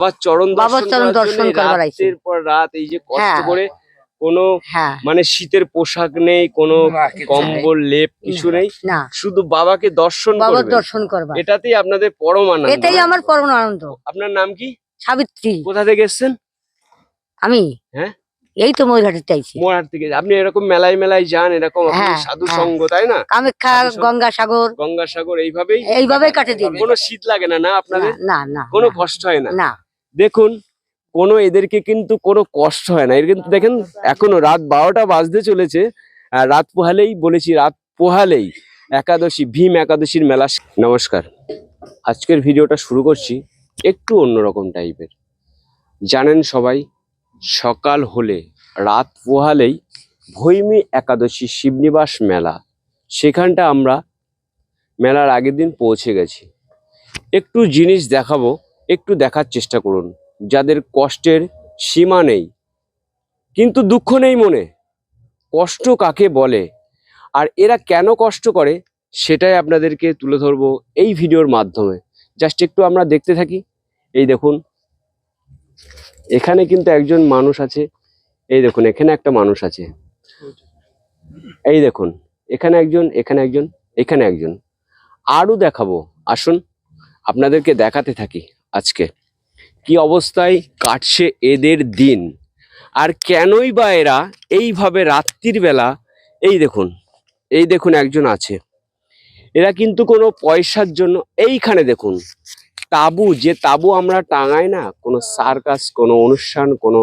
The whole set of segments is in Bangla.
বাবার চরণ বাবার দর্শন চরণ করার দর্শন করবার আইছি। রাতের পর রাত এই যে কষ্ট হ্যাঁ। করে কোনো হ্যাঁ। মানে শীতের পোশাক নেই কোনো কম্বল লেপ কিছু নেই শুধু বাবাকে দর্শন বাবার দর্শন করবা এটাতেই আপনাদের পরম আনন্দ। এটাই আমার পরম আনন্দ। আপনার নাম কি? সাবিত্রী। কোথা থেকে এসেছেন? আমি? হ্যাঁ? এই তো ময়ূরহাটের চাইছি মোয়ার থেকে। আপনি এরকম মেলায় মেলায় যান এরকম আপনি হ্যাঁ, সাধু। সঙ্গ তাই না? কামাখ্যা গঙ্গাসাগর। গঙ্গাসাগর এইভাবেই এইভাবে কাটে দিন। কোনো শীত লাগে না না আপনাদের? না না। কোনো কষ্ট হয় না? না। দেখুন কোনো এদেরকে কিন্তু কোনো কষ্ট হয় না। এর কিন্তু দেখেন এখনও রাত বারোটা বাজতে চলেছে আর রাত পোহালেই বলেছি রাত পোহালেই একাদশী ভীম একাদশীর মেলা নমস্কার। আজকের ভিডিওটা শুরু করছি একটু অন্যরকম টাইপের। জানেন সবাই সকাল হলে রাত পোহালেই ভৈমী একাদশী শিবনিবাস মেলা। সেখানটা আমরা মেলার আগের দিন পৌঁছে গেছি। একটু জিনিস দেখাবো একটু দেখার চেষ্টা করুন। যাদের কষ্টের সীমা নেই, কিন্তু দুঃখ নেই মনে। কষ্ট কাকে বলে? আর এরা কেন কষ্ট করে? সেটাই আপনাদেরকে তুলে ধরবো এই ভিডিওর মাধ্যমে। জাস্ট একটু আমরা দেখতে থাকি। এই দেখুন। এখানে কিন্তু একজন মানুষ আছে। এই দেখুন, এখানে একটা মানুষ আছে। এই দেখুন, এখানে একজন এখানে একজন এখানে একজন। আরও দেখাবো। আসুন, আপনাদেরকে দেখাতে থাকি। আজকে। কি অবস্থায় কাটছে এদের দিন? আর কেনই বা এরা এইভাবে রাত্রির বেলা, এই দেখুন এই দেখুন একজন আছে। এরা কিন্তু কোনো পয়সার জন্য, এইখানে দেখুন, তাবু, যে তাবু আমরা টাঙাই না, কোনো সার্কাস, কোনো অনুষ্ঠান, কোনো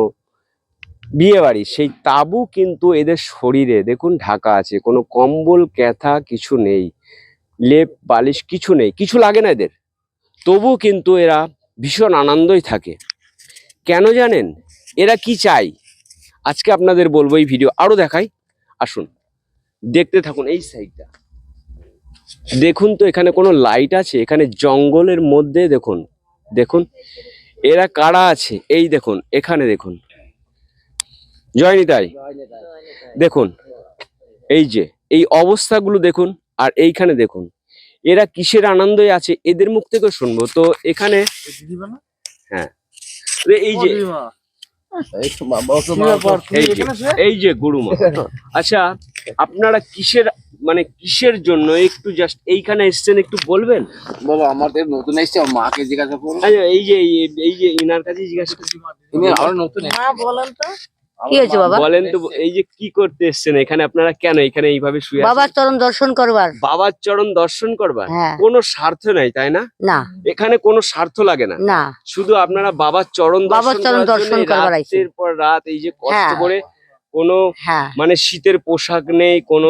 বিয়ে বাড়ি সেই তাবু কিন্তু এদের শরীরে, দেখুন ঢাকা আছে, কোনো কম্বল, ক্যাথা কিছু নেই, লেপ, বালিশ কিছু নেই, কিছু লাগে না এদের। তবু কিন্তু এরা ভীষণ আনন্দই থাকে। কেন জানেন? এরা কি চাই আজকে আপনাদের বলব এই ভিডিও। আরও দেখাই। আসুন। দেখতে থাকুন এই সাইডটা। দেখুন তো, এখানে কোনো লাইট আছে? এখানে জঙ্গলের মধ্যে দেখুন। দেখুন। এরা কারা আছে? এই দেখুন। এখানে দেখুন। জয়নি তাই দেখুন। এই যে, এই অবস্থাগুলো দেখুন। আর এইখানে দেখুন। এরা কিসের আনন্দে আছে? এদের মুখ থেকে শুনব। তো এখানে এই যে এই যে এই যে গুরুমা। আচ্ছা আপনারা কিসের মানে কিসের জন্য একটু জাস্ট এইখানে এসছেন একটু বলবেন? বাবা আমাদের নতুন এসছে মাকে জিজ্ঞাসা করুন। আচ্ছা এই যে এই- এই যে ইনার কাছে জিজ্ঞাসা করছি তিনি আরও নতুন কি হয়েছে বাবা? বলেন তো এই যে কি করতে এসছেন এখানে আপনারা কেন এখানে এইভাবে শুয়ে বাবার চরণ দর্শন করবার। বাবার চরণ দর্শন করবার? হ্যাঁ। কোনো স্বার্থ নাই তাই না? না। এখানে কোনো স্বার্থ লাগে না। না। শুধু আপনারা বাবার চরণ বাবার চরণ দর্শন করবার রাতের পর রাত এই যে কষ্ট হ্যাঁ। করে কোনো হ্যাঁ। মানে শীতের পোশাক নেই কোনো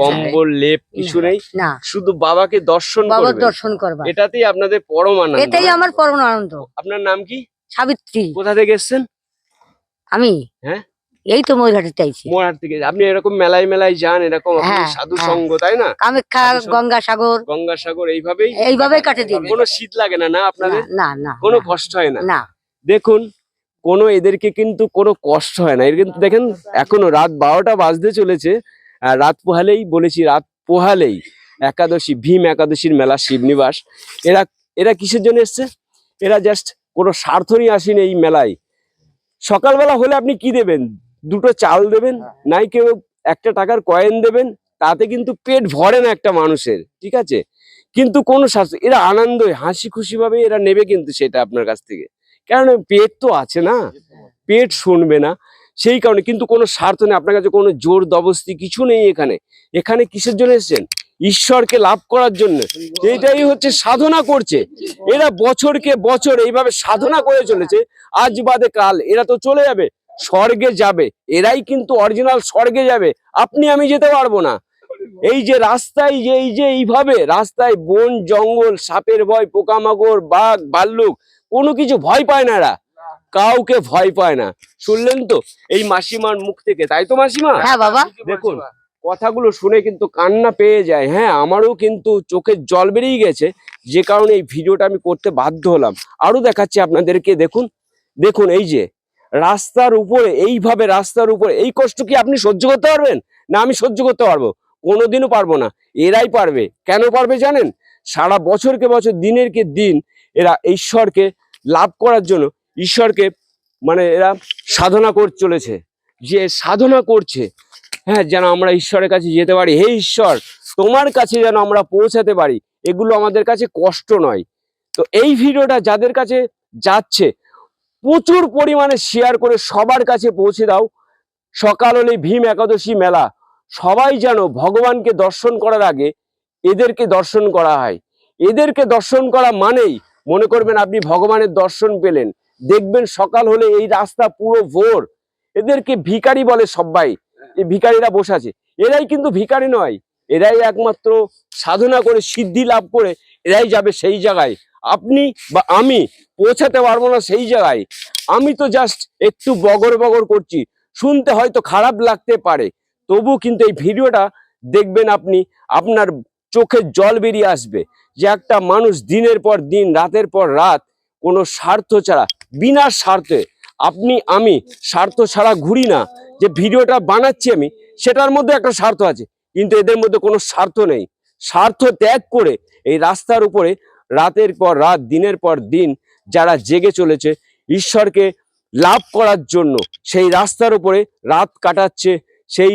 কম্বল লেপ কিছু নেই। শুধু বাবাকে দর্শন বাবার দর্শন করবা এটাতেই আপনাদের পরম আনন্দ। এটাই আমার পরম আনন্দ। আপনার নাম কি? সাবিত্রী। কোথা থেকে এসেছেন? আমি? হ্যাঁ? এই তো ময়ূরহাটের চাইছি থেকে আপনি এরকম মেলায় মেলায় যান এরকম হ্যাঁ, সাধু হ্যাঁ। সঙ্গ তাই না? কামাখ্যা গঙ্গাসাগর গঙ্গাসাগর এইভাবেই এইভাবে কাটে দিন। কোনো শীত লাগে না না আপনাদের? না না কোনো কষ্ট হয় না। না। দেখুন কোনো এদেরকে কিন্তু কোনো কষ্ট হয় না। এর কিন্তু দেখেন এখনও রাত বারোটা বাজতে চলেছে। আর রাত পোহালেই বলেছি রাত পোহালেই একাদশী ভীম একাদশীর মেলা শিবনিবাস এরা এরা কিসের জন্য এসছে? এরা জাস্ট কোনো স্বার্থ নিয়ে আসেনি এই মেলায়। সকালবেলা হলে আপনি কি দেবেন? দুটো চাল দেবেন নাই কেউ একটা টাকার কয়েন দেবেন তাতে কিন্তু পেট ভরে না একটা মানুষের ঠিক আছে? কিন্তু কোনো স্বাস্থ্য এরা আনন্দে হাসি খুশি ভাবে এরা নেবে কিন্তু সেটা আপনার কাছ থেকে। কারণ পেট তো আছে না পেট শুনবে না সেই কারণে কিন্তু কোনো স্বার্থ নেই আপনার কাছে কোনো জোর দবস্তি কিছু নেই এখানে। এখানে কিসের জন্য এসেছেন? ঈশ্বরকে লাভ করার জন্য। এইটাই হচ্ছে সাধনা করছে। এরা বছরকে বছর এইভাবে সাধনা করে চলেছে। আজ বাদে কাল। এরা তো চলে যাবে। স্বর্গে যাবে। এরাই কিন্তু অরিজিনাল স্বর্গে যাবে। আপনি আমি যেতে পারব না। এই যে রাস্তায় যে এই যে এইভাবে রাস্তায় বন জঙ্গল সাপের ভয় পোকামাকড় বাঘ ভাল্লুক কোনো কিছু ভয় পায় না এরা। কাউকে ভয় পায় না। শুনলেন তো? এই মাসিমার মুখ থেকে। তাই তো মাসিমা? হ্যাঁ বাবা। দেখুন কথাগুলো শুনে কিন্তু কান্না পেয়ে যায়। হ্যাঁ আমারও কিন্তু চোখের জল বেরিয়ে গেছে, যে কারণে এই ভিডিওটা আমি করতে বাধ্য হলাম। আরও দেখাচ্ছি আপনাদেরকে, দেখুন দেখুন এই যে, রাস্তার উপরে, এইভাবে রাস্তার উপরে, এই কষ্ট কি আপনি সহ্য করতে পারবেন? না, আমি সহ্য করতে পারব। কোনোদিনও পারব না। এরাই পারবে। কেন পারবে জানেন? সারা বছরকে বছর দিনের কে দিন এরা ঈশ্বরকে লাভ করার জন্য, ঈশ্বরকে মানে এরা সাধনা করে চলেছে। যে সাধনা করছে হ্যাঁ যেন আমরা ঈশ্বরের কাছে যেতে পারি। হে ঈশ্বর, তোমার কাছে যেন আমরা পৌঁছাতে পারি। এগুলো আমাদের কাছে কষ্ট নয়। তো এই ভিডিওটা যাদের কাছে যাচ্ছে, প্রচুর পরিমাণে শেয়ার করে সবার কাছে পৌঁছে দাও। সকাল হলে ভীম একাদশী মেলা। সবাই যেন ভগবানকে দর্শন করার আগে এদেরকে দর্শন করা হয়। এদেরকে দর্শন করা মানেই মনে করবেন আপনি ভগবানের দর্শন পেলেন। দেখবেন সকাল হলে এই রাস্তা পুরো ভোর। এদেরকে ভিখারি বলে সবাই। এই ভিখারিরা বসে আছে। এরাই কিন্তু ভিখারি নয়, এরাই একমাত্র সাধনা করে, সিদ্ধি লাভ করে, এরাই যাবে সেই জায়গায়। আপনি বা আমি পৌঁছাতে পারব না সেই জায়গায়। আমি তো জাস্ট একটু বগর বগর করছি, শুনতে হয়তো খারাপ লাগতে পারে। তবু কিন্তু এই ভিডিওটা দেখবেন আপনি, আপনার চোখে জল বেরিয়ে আসবে যে একটা মানুষ দিনের পর দিন, রাতের পর রাত কোনো স্বার্থ ছাড়া, বিনা স্বার্থে, আপনি, আমি স্বার্থ ছাড়া ঘুরি না। যে ভিডিওটা বানাচ্ছি আমি, সেটার মধ্যে একটা স্বার্থ আছে, কিন্তু এদের মধ্যে কোনো স্বার্থ নেই। স্বার্থ ত্যাগ করে এই রাস্তার উপরে রাতের পর রাত, দিনের পর দিন যারা জেগে চলেছে, ঈশ্বরকে লাভ করার জন্য সেই রাস্তার উপরে রাত কাটাচ্ছে, সেই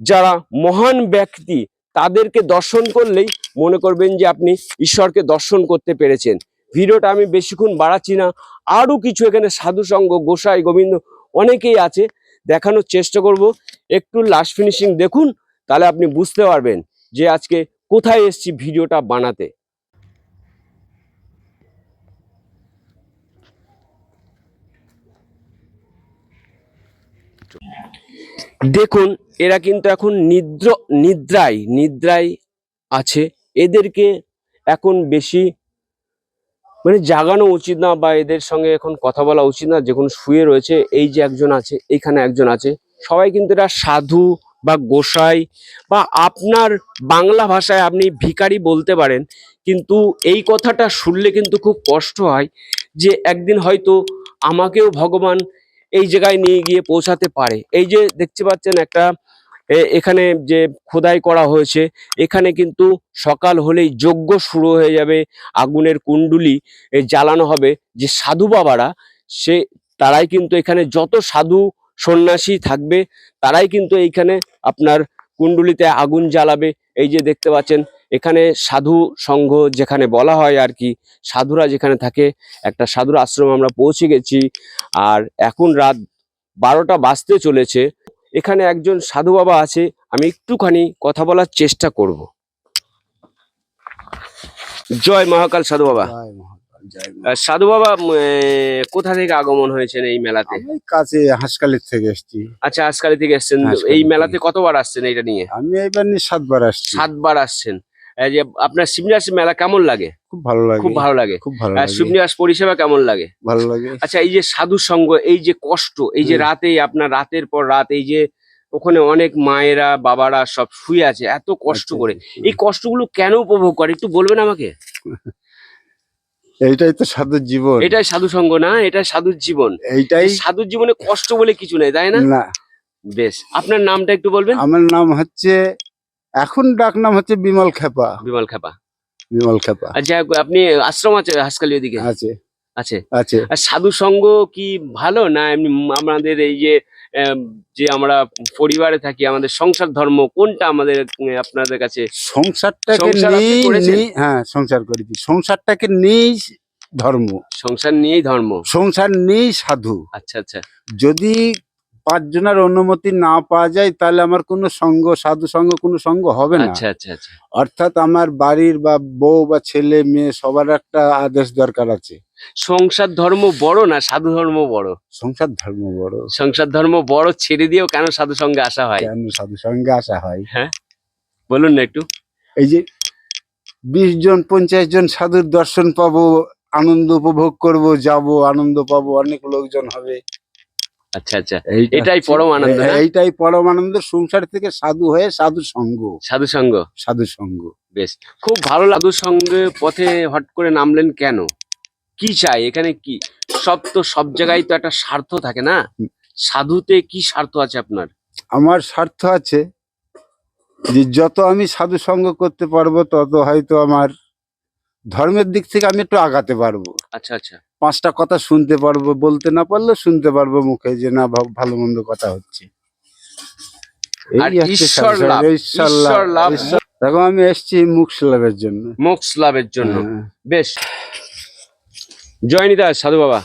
যারা মহান ব্যক্তি, তাদেরকে দর্শন করলেই মনে করবেন যে আপনি ঈশ্বরকে দর্শন করতে পেরেছেন। ভিডিওটা আমি বেশিক্ষণ বাড়াচ্ছি না। আরও কিছু এখানে সাধুসঙ্গ, গোসাই, গোবিন্দ অনেকেই আছে। দেখানোর চেষ্টা করব। একটু লাস্ট ফিনিশিং দেখুন, তাহলে আপনি বুঝতে পারবেন যে আজকে কোথায় এসছি ভিডিওটা বানাতে। দেখুন, এরা কিন্তু এখন নিদ্র, নিদ্রায় নিদ্রায় আছে। এদেরকে এখন বেশি মানে জাগানো উচিত না বা এদের সঙ্গে এখন কথা বলা উচিত না যখন শুয়ে রয়েছে, এই যে একজন আছে এইখানে একজন আছে। সবাই কিন্তু এরা সাধু বা গোসাই বা আপনার বাংলা ভাষায় আপনি ভিখারি বলতে পারেন, কিন্তু এই কথাটা শুনলে কিন্তু খুব কষ্ট হয় যে একদিন হয়তো আমাকেও ভগবান এই জায়গায় নিয়ে গিয়ে পৌঁছাতে পারে। এই যে দেখতে পাচ্ছেন একটা এখানে যে খোদাই করা হয়েছে, এখানে কিন্তু সকাল হলেই যজ্ঞ শুরু হয়ে যাবে, আগুনের কুণ্ডুলি জ্বালানো হবে। যে সাধু বাবারা, সে, তারাই কিন্তু এখানে যত সাধু সন্ন্যাসী থাকবে, তারাই কিন্তু এইখানে আপনার কুণ্ডুলিতে আগুন জ্বালাবে। এই যে দেখতে পাচ্ছেন, এখানে সাধু সংঘ যেখানে বলা হয় আর কি, সাধুরা যেখানে থাকে, একটা সাধুর আশ্রম আমরা পৌঁছে গেছি। আর এখন রাত বারোটা বাজতে চলেছে এখানে একজন সাধু বাবা আছে আমি একটুখানি কথা বলার চেষ্টা করব। জয় মহাকাল সাধু বাবা। সাধু বাবা কোথা থেকে আগমন হয়েছেন এই মেলাতে? কাছে হাসকালির থেকে এসছি। আচ্ছা হাসকালি থেকে এসছেন। এই মেলাতে কতবার আসছেন এটা নিয়ে? আমি এইবার নিয়ে সাতবার আসছি। সাতবার আসছেন। যে আপনার শিবনিবাস মেলা কেমন লাগে? খুব ভালো লাগে। খুব ভালো লাগে। খুব ভালো লাগে। শিবনিবাস পরিষেবা কেমন লাগে? ভালো লাগে। আচ্ছা এই যে সাধু সঙ্গ এই যে কষ্ট এই যে রাতে আপনার রাতের পর রাত এই যে ওখানে অনেক মায়েরা বাবারা সব শুয়ে আছে এত কষ্ট আচ্ছা, করে। আচ্ছা। এই কষ্টগুলো কেন উপভোগ করে? একটু বলবেন আমাকে? এইটাই তো সাধুর জীবন। এটাই সাধু সঙ্গ না এটা সাধুর জীবন। এইটাই সাধুর জীবনে কষ্ট বলে কিছু নেই তাই না? না। বেশ আপনার নামটা একটু বলবেন? আমার নাম হচ্ছে এখন ডাক নাম হচ্ছে বিমল খেপা। বিমল খেপা। বিমল খেপা। আচ্ছা আপনি আশ্রম আছে হাসকালি ওদিকে? আছে। আছে? আছে। আর সাধু সঙ্গ কি ভালো না এমনি আমাদের এই যে যে আমরা পরিবারে থাকি আমাদের সংসার ধর্ম কোনটা আমাদের আপনাদের কাছে? সংসারটাকে নিয়েই হ্যাঁ সংসার করেছি। সংসারটাকে নিয়েই ধর্ম। সংসার নিয়েই ধর্ম। সংসার নিয়েই সাধু। আচ্ছা আচ্ছা। যদি পাঁচজনের অনুমতি না পাওয়া যায় তাহলে আমার কোনো সঙ্গ সাধু সঙ্গ কোনো সঙ্গ হবে না। আচ্ছা আচ্ছা আচ্ছা। অর্থাৎ আমার বাড়ির বা বউ বা ছেলে মেয়ে সবার একটা আদেশ দরকার আছে। সংসার ধর্ম বড় না সাধু ধর্ম বড়? সংসার ধর্ম বড়। সংসার ধর্ম বড় ছেড়ে দিয়েও কেন সাধু সঙ্গে আসা হয়? কেন সাধু সঙ্গে আসা হয়? হ্যাঁ? বলুন না একটু। এই যে বিশ জন পঞ্চাশ জন সাধুর দর্শন পাবো আনন্দ উপভোগ করব যাব আনন্দ পাবো অনেক লোকজন হবে। আচ্ছা আচ্ছা। এটাই পরম আনন্দ? এইটাই পরম আনন্দ। সংসার থেকে সাধু হয়ে সাধু সঙ্গ। সাধু সঙ্গ। সাধু সঙ্গ। বেশ। খুব ভালো সাধু সঙ্গে পথে হট করে নামলেন কেন? কি চাই? এখানে কি? সব তো সব জায়গায় তো একটা স্বার্থ থাকে না? সাধুতে কি স্বার্থ আছে আপনার? আমার স্বার্থ আছে যে যত আমি সাধু সঙ্গ করতে পারব তত হয়তো আমার ধর্মের দিক থেকে আমি একটু আগাতে পারব। আচ্ছা আচ্ছা। পাঁচটা কথা শুনতে পারব বলতে না পারলে শুনতে পারব মুখে যে না ভা- ভালো মন্দ কথা হচ্ছে। দেখো আমি এসছি মুখ লাভের জন্য। মোক্ষ লাভের জন্য। হ্যাঁ। বেশ। জয়নিতা সাধু বাবা।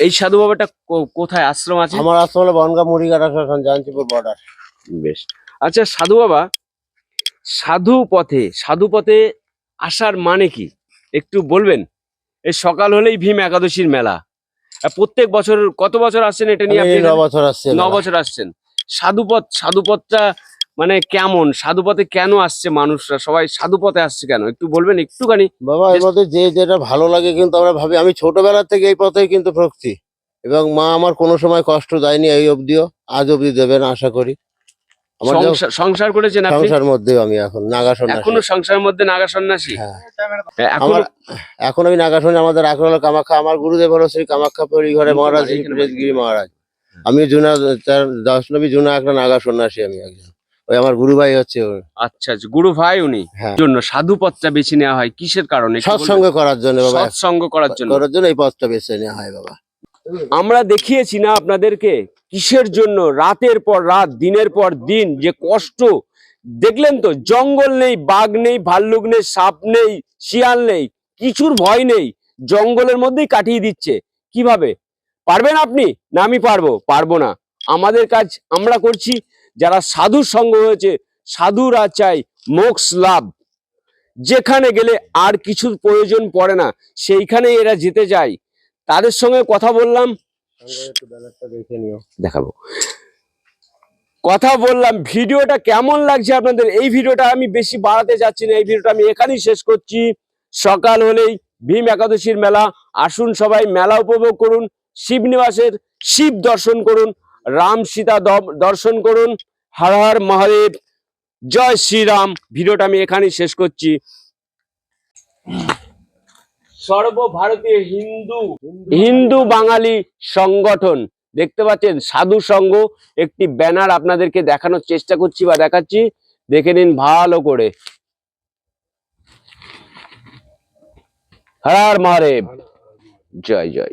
এই সাধু বাবাটা কো- কোথায়? আশ্রম আছে? আমার আশ্রম হলো বনগা মুড়িঘাট আশ্রম জাঞ্চিপুর বর্ডার বেশ। আচ্ছা সাধু বাবা সাধু পথে সাধু পথে আসার মানে কি? একটু বলবেন? এই সকাল হলেই ভীম একাদশীর মেলা। প্রত্যেক বছর কত বছর আসছেন এটা নিয়ে আপনি বছর আসছেন ন বছর আসছেন। সাধুপথ সাধুপথটা মানে কেমন? সাধুপথে কেন আসছে মানুষরা? সবাই সাধুপথে আসছে কেন? একটু বলবেন একটুখানি। বাবা এর মধ্যে যে যেটা ভালো লাগে কিন্তু আমরা ভাবি আমি ছোটবেলা থেকে এই পথেই কিন্তু ভক্তি। এবং মা আমার কোনো সময় কষ্ট দেয়নি এই অবধিও আজ অবধি দেবেন আশা করি। সংসার- সংসার করেছেন আপনি? সংসার মধ্যেও আমি এখন নাগা সন্ন্যাসী এখনও সংসারের মধ্যে নাগা সন্ন্যাসী হ্যাঁ। আমার এখন আমি নাগা সন্ন্যাসী আমাদের এখন হলো কামাখ্যা আমার গুরুদেব হলো শ্রী কামাখ্যা পরিঘরে মহারাজ প্রেতগিরি মহারাজ। আমি জুনা তার দশনবী জুনা একটা নাগা সন্ন্যাসী আমি একজন। ওই আমার গুরু ভাই হচ্ছে। আচ্ছা আচ্ছা গুরু ভাই উনি? হ্যাঁ। জন্য সাধু পথটা বেছে নেওয়া হয় কিসের কারণে? সৎসঙ্গ করার জন্য বাবা। সৎসঙ্গ করার জন্য। করার জন্য এই পথটা বেছে নেওয়া হয় বাবা। আমরা দেখিয়েছি না আপনাদেরকে? কিসের জন্য? রাতের পর রাত, দিনের পর দিন, যে কষ্ট। দেখলেন তো, জঙ্গল নেই, বাঘ নেই, ভাল্লুক নেই, সাপ নেই, শিয়াল নেই, কিছুর ভয় নেই। জঙ্গলের মধ্যেই কাটিয়ে দিচ্ছে। কীভাবে? পারবেন আপনি? না, আমি পারব। পারব না। আমাদের কাজ আমরা করছি। যারা সাধুর সঙ্গ হয়েছে, সাধুরা চাই মোক্ষ লাভ। যেখানে গেলে আর কিছু প্রয়োজন পড়ে না, সেইখানেই এরা যেতে যায় তাদের সঙ্গে কথা বললাম। দেখাবো। কথা বললাম, ভিডিওটা কেমন লাগছে আপনাদের? এই ভিডিওটা আমি বেশি বাড়াতে যাচ্ছি না, এই ভিডিওটা আমি এখানেই শেষ করছি। সকাল হলেই ভীম একাদশীর মেলা, আসুন সবাই মেলা উপভোগ করুন, শিব নিবাসের শিব দর্শন করুন, রাম সীতা দর্শন করুন, হর হর মহাদেব, জয় শ্রীরাম। ভিডিওটা আমি এখানেই শেষ করছি। সর্বভারতীয় হিন্দু হিন্দু বাঙালি সংগঠন। দেখতে পাচ্ছেন, সাধু সংঘ, একটি ব্যানার আপনাদেরকে দেখানোর চেষ্টা করছি বা দেখাচ্ছি। দেখে নিন ভালো করে। হার মারে জয় জয়।